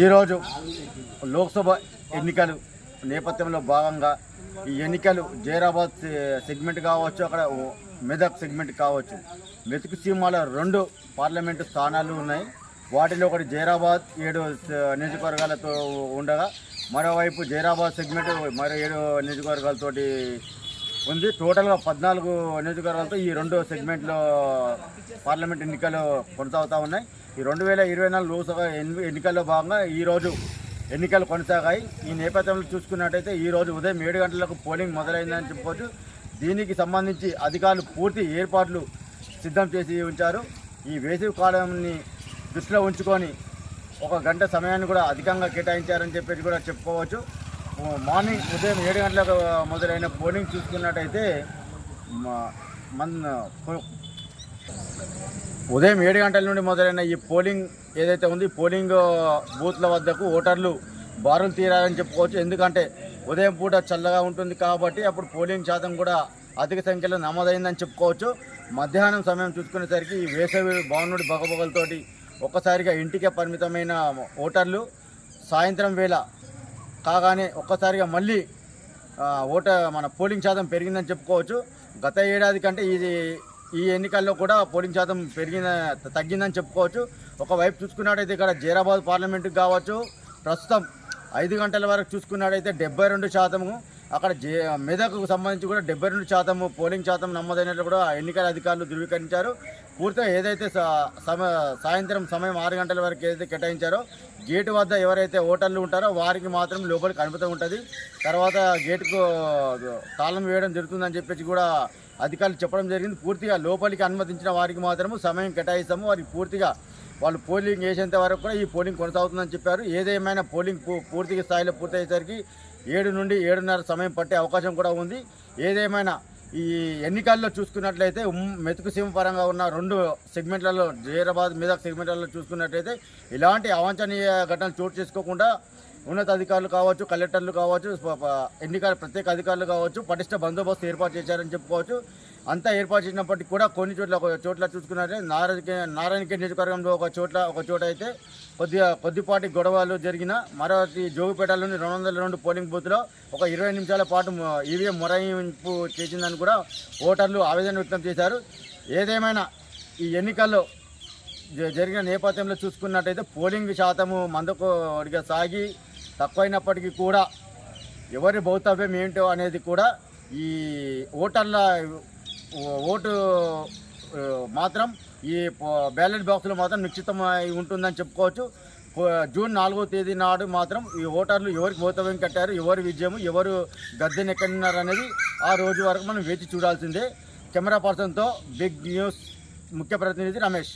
ఈరోజు లోక్సభ ఎన్నికలు నేపథ్యంలో భాగంగా ఈ ఎన్నికలు జైరాబాద్ సెగ్మెంట్ కావచ్చు అక్కడ మెదక్ సెగ్మెంట్ కావచ్చు. మెతుకు సీమాల రెండు పార్లమెంటు స్థానాలు ఉన్నాయి. వాటిలో ఒకటి జైరాబాద్ ఏడు నియోజకవర్గాలతో ఉండగా మరోవైపు జైరాబాద్ సెగ్మెంట్ మరో ఏడు నియోజకవర్గాలతోటి ఉంది. టోటల్గా పద్నాలుగు నియోజకవర్గాలతో ఈ రెండు సెగ్మెంట్లో పార్లమెంట్ ఎన్నికలు కొనసాగుతూ ఉన్నాయి. ఈ రెండు వేల ఇరవై నాలుగు లోక్సభ ఎన్ని- ఎన్నికల్లో భాగంగా ఈరోజు ఎన్నికలు కొనసాగాయి. ఈ నేపథ్యంలో చూసుకున్నట్టయితే ఈ రోజు ఉదయం ఏడు గంటలకు పోలింగ్ మొదలైందని చెప్పుకోవచ్చు దీనికి సంబంధించి అధికారులు పూర్తి ఏర్పాట్లు సిద్ధం చేసి ఉంచారు. ఈ వేసవి కాలంని దృష్టిలో ఉంచుకొని ఒక గంట సమయాన్ని కూడా అధికంగా కేటాయించారని చెప్పేసి కూడా చెప్పుకోవచ్చు. మార్నింగ్ ఉదయం ఏడు గంటలకు మొదలైన పోలింగ్ చూసుకున్నట్టయితే మ- మన ఉదయం ఏడు గంటల నుండి మొదలైన ఈ పోలింగ్ ఏదైతే ఉంది పోలింగ్ బూత్ల వద్దకు ఓటర్లు బారులు తీరాలని చెప్పుకోవచ్చు. ఎందుకంటే ఉదయం పూట చల్లగా ఉంటుంది కాబట్టి అప్పుడు పోలింగ్ శాతం కూడా అధిక సంఖ్యలో నమోదైందని చెప్పుకోవచ్చు. మధ్యాహ్నం సమయం చూసుకునేసరికి ఈ వేసవి భవనుడి బగబగలతోటి ఒక్కసారిగా ఇంటికే పరిమితమైన ఓటర్లు సాయంత్రం వేళ కాగానే ఒక్కసారిగా మళ్ళీ ఓట మన పోలింగ్ శాతం పెరిగిందని చెప్పుకోవచ్చు. గత ఏడాది కంటే ఇది ఈ ఎన్నికల్లో కూడా పోలింగ్ శాతం పెరిగిన తగ్గిందని చెప్పుకోవచ్చు. ఒకవైపు చూసుకున్నట్టయితే ఇక్కడ జైరాబాద్ పార్లమెంటుకి కావచ్చు. ప్రస్తుతం ఐదు గంటల వరకు చూసుకున్నట్టయితే డెబ్బై రెండు శాతము. అక్కడ జే మెదక్కు సంబంధించి కూడా డెబ్బై రెండు శాతం పోలింగ్ శాతం నమోదైనట్లు కూడా ఎన్నికల అధికారులు ధృవీకరించారు. పూర్తిగా ఏదైతే సమ సాయంత్రం సమయం ఆరు గంటల వరకు ఏదైతే కేటాయించారో గేటు వద్ద ఎవరైతే ఓటర్లు ఉంటారో వారికి మాత్రం లోపలికి అనుమతి ఉంటుంది. తర్వాత గేటుకు తాళం వేయడం జరుగుతుందని చెప్పేసి కూడా అధికారులు చెప్పడం జరిగింది. పూర్తిగా లోపలికి అనుమతించిన వారికి మాత్రము సమయం కేటాయిస్తాము. వారికి పూర్తిగా వాళ్ళు పోలింగ్ వేసేంత వరకు కూడా ఈ పోలింగ్ కొనసాగుతుందని చెప్పారు. ఏదేమైనా పోలింగ్ పూ- పూర్తిగా స్థాయిలో పూర్తయ్యేసరికి ఏడు నుండి ఏడున్నర సమయం పట్టే అవకాశం కూడా ఉంది. ఏదేమైనా ఈ ఎన్నికల్లో చూసుకున్నట్లయితే మెతుకు సీమ పరంగా ఉన్న రెండు సెగ్మెంట్లలో జైరాబాద్ మీద సెగ్మెంట్లలో చూసుకున్నట్లయితే ఇలాంటి అవాంఛనీయ ఘటనలు చోటు చేసుకోకుండా ఉన్నత అధికారులు కావచ్చు కలెక్టర్లు కావచ్చు ఎన్నికల ప్రత్యేక అధికారులు కావచ్చు పటిష్ట బందోబస్తు ఏర్పాటు చేశారని చెప్పుకోవచ్చు. అంతా ఏర్పాటు చేసినప్పటికీ కూడా కొన్ని చోట్ల ఒక చోట్ల చూసుకున్నట్టే నారాయణ నారాయణకే నియోజకవర్గంలో ఒక చోట్ల ఒక చోట అయితే కొద్దిగా కొద్దిపాటి గొడవలు జరిగిన మరొకటి జోగుపేటలోని రెండు వందల రెండు పోలింగ్ బూత్లో ఒక ఇరవై నిమిషాల పాటు ఈవీఎం మొరాయింపు చేసిందని కూడా ఓటర్లు ఆవేదన వ్యక్తం చేశారు. ఏదేమైనా ఈ ఎన్నికల్లో జ- జరిగిన నేపథ్యంలో చూసుకున్నట్టయితే పోలింగ్ శాతము మందకొడిగా సాగి తక్కువైనప్పటికీ కూడా ఎవరి భౌతవ్యం ఏంటో అనేది కూడా ఈ ఓటర్ల ఓటు మాత్రం ఈ బ్యాలెట్ బాక్స్లో మాత్రం నిశ్చితమై ఉంటుందని చెప్పుకోవచ్చు. జూన్ నాలుగో తేదీ నాడు మాత్రం ఈ ఓటర్లు ఎవరికి భూతవ్యం కట్టారు ఎవరి విజయము ఎవరు గద్దెనెక్కడున్నారు అనేది ఆ రోజు వరకు మనం వేచి చూడాల్సిందే. కెమెరా పర్సన్తో బిగ్ న్యూస్ ముఖ్య ప్రతినిధి రమేష్.